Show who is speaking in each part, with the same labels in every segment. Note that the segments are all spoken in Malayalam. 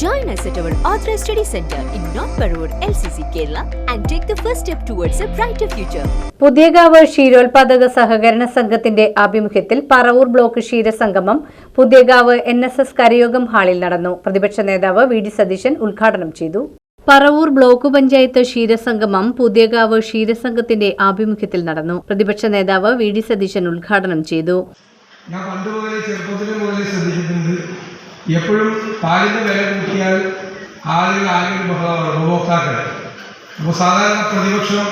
Speaker 1: Join us at our Authorized Study Center in North Parur, LCC, Kerala, and take the first step towards a brighter future.
Speaker 2: Puthiyakavu ക്ഷീരോത്പാദക സഹകരണ സംഘത്തിന്റെ ആഭിമുഖ്യത്തിൽ പറവൂർ ബ്ലോക്ക് ക്ഷീരസംഗമം പുതിയകാവ് എൻ എസ് എസ് കരയോഗം ഹാളിൽ നടന്നു. പ്രതിപക്ഷ നേതാവ് വി ഡി സതീശൻ ഉദ്ഘാടനം ചെയ്തു. പറവൂർ ബ്ലോക്ക് പഞ്ചായത്ത് ക്ഷീരസംഗമം പുതിയകാവ് ക്ഷീരസംഘത്തിന്റെ ആഭിമുഖ്യത്തിൽ നടന്നു. പ്രതിപക്ഷ നേതാവ് വി ഡി സതീശൻ ഉദ്ഘാടനം ചെയ്തു.
Speaker 3: ഞാൻ പണ്ട് മുതലേ ചെറുപ്പത്തിലെ മുതലേ ശ്രദ്ധിച്ചിട്ടുണ്ട്. എപ്പോഴും പാലിന്റെ വില കൂട്ടിയാൽ ആളുകൾ ആകെ ബഹളമാണ് ഉപഭോക്താക്കൾ. അപ്പോൾ സാധാരണ പ്രതിപക്ഷം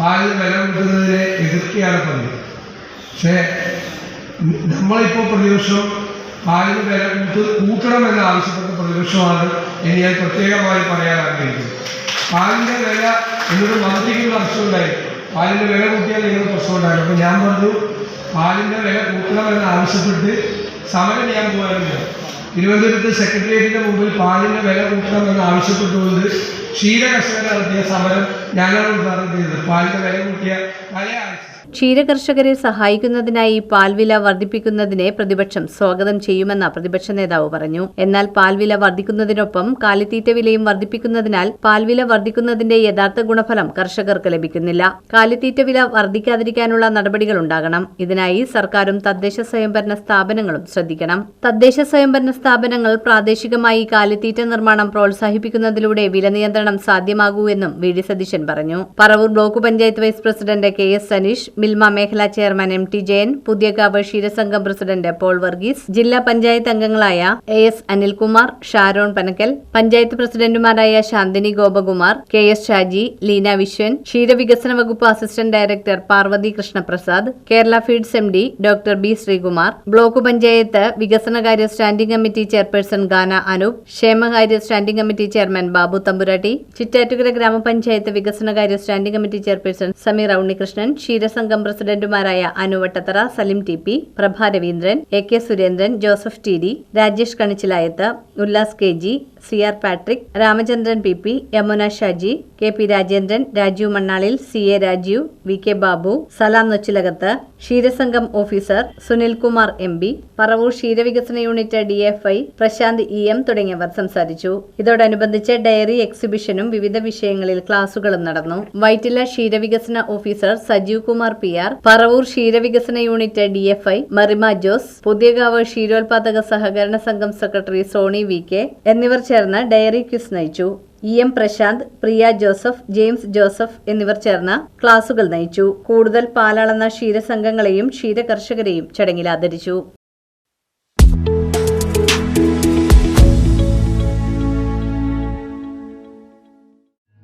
Speaker 3: പാലിന് വില കൂട്ടുന്നതിനെ എതിർക്കുകയാണ് പതിവ്. പക്ഷേ നമ്മളിപ്പോൾ പ്രതിപക്ഷം പാലിന് വില കൂട്ട് കൂട്ടണമെന്ന് ആവശ്യപ്പെട്ട പ്രതിപക്ഷമാണ് എന്ന് ഞാൻ പ്രത്യേകമായി പറയാൻ ആഗ്രഹിക്കുന്നത് പാലിന്റെ വില എന്നൊരു മന്ത്രിക്കുള്ള പ്രശ്നമുണ്ടായി പാലിന്റെ വില കൂട്ടിയാൽ നിങ്ങൾ പ്രശ്നമുണ്ടായി അപ്പോൾ ഞാൻ പറഞ്ഞു പാലിന്റെ വില കൂട്ടണമെന്ന് ആവശ്യപ്പെട്ട് സമരം ഞാൻ പോകാറുണ്ട് തിരുവനന്തപുരത്ത് സെക്രട്ടേറിയറ്റിന്റെ മുമ്പിൽ പാലിന്റെ വില കൂട്ടണമെന്ന് ആവശ്യപ്പെട്ടുകൊണ്ട് ക്ഷീര
Speaker 2: ക്ഷീരകർഷകരെ സഹായിക്കുന്നതിനായി പാൽവില വർദ്ധിപ്പിക്കുന്നതിനെ പ്രതിപക്ഷം സ്വാഗതം ചെയ്യുമെന്ന് പ്രതിപക്ഷ നേതാവ് പറഞ്ഞു. എന്നാൽ പാൽവില വർദ്ധിക്കുന്നതിനൊപ്പം കാലിത്തീറ്റ വിലയും വർദ്ധിപ്പിക്കുന്നതിനാൽ പാൽവില വർദ്ധിക്കുന്നതിന്റെ യഥാർത്ഥ ഗുണഫലം കർഷകർക്ക് ലഭിക്കുന്നില്ല. കാലിത്തീറ്റ വില വർദ്ധിക്കാതിരിക്കാനുള്ള നടപടികൾ ഉണ്ടാകണം. ഇതിനായി സർക്കാരും തദ്ദേശ സ്വയംഭരണ സ്ഥാപനങ്ങളും ശ്രദ്ധിക്കണം. തദ്ദേശ സ്വയംഭരണ സ്ഥാപനങ്ങൾ പ്രാദേശികമായി കാലിത്തീറ്റ നിർമ്മാണം പ്രോത്സാഹിപ്പിക്കുന്നതിലൂടെ വില നിയന്ത്രണം സാധ്യമാകൂ എന്നും വി ഡി സതീശൻ പറഞ്ഞു. Paravur block panchayat vice president K S Saneesh Milma മേഖലാ chairman M T Jayan Puthiyakavu ക്ഷീരസംഘം president Paul Varghese ജില്ലാ പഞ്ചായത്ത് അംഗങ്ങളായ എ എസ് അനിൽകുമാർ ഷാരോൺ പനക്കൽ പഞ്ചായത്ത് പ്രസിഡന്റുമാരായ ശാന്തിനി ഗോപകുമാർ കെ എസ് ഷാജി ലീന വിശ്വൻ ക്ഷീരവികസന വകുപ്പ് assistant director Parvathy Krishnaprasad Kerala Feeds M D doctor B Sreekumar block panchayat വികസനകാര്യ സ്റ്റാൻഡിംഗ് കമ്മിറ്റി ചെയർപേഴ്സൺ ഗാന അനൂപ് ക്ഷേമകാര്യ സ്റ്റാൻഡിംഗ് കമ്മിറ്റി ചെയർമാൻ ബാബു തമ്പുരാട്ടി ചിറ്റാറ്റുകര ഗ്രാമപഞ്ചായത്ത് വികസനകാര്യ standing committee chairperson Sameer Unnikrishnan ക്ഷീരസംഘം പ്രസിഡന്റുമാരായ Anu Vattathara Salim T P Prabha Raveendran A K Surendran Joseph T D Rajesh Kanichilayath Ullas K G C R Patrick Ramachandran P P Yamuna Shaji K P Rajendran Rajeev Mannalil C A Rajeev V K Babu Salam Nochilakath ക്ഷീരസംഘം officer Sunilkumar M P Paravur ക്ഷീരവികസന unit D F I Prashanth E M തുടങ്ങിയവർ സംസാരിച്ചു. ഇതോടനുബന്ധിച്ച് ഡയറി എക്സിബിഷനും വിവിധ വിഷയങ്ങളിൽ ക്ലാസുകളും നടന്നു. വൈറ്റില ക്ഷീരവികസന officer Sajeev Kumar P R Paravur ക്ഷീരവികസന unit D F I Marima Jose Puthiyakavu ക്ഷീരോത്പാദക സഹകരണ സംഘം സെക്രട്ടറി സോണി വി കെ എന്നിവർ ചേർന്ന് ഡയറി ക്വിസ് നയിച്ചു. E M Prashanth Priya Joseph James Joseph എന്നിവർ ചേർന്ന് ക്ലാസുകൾ നയിച്ചു. കൂടുതൽ പാലളന്ന ക്ഷീരസംഘങ്ങളെയും ക്ഷീരകർഷകരെയും ചടങ്ങിൽ ആദരിച്ചു.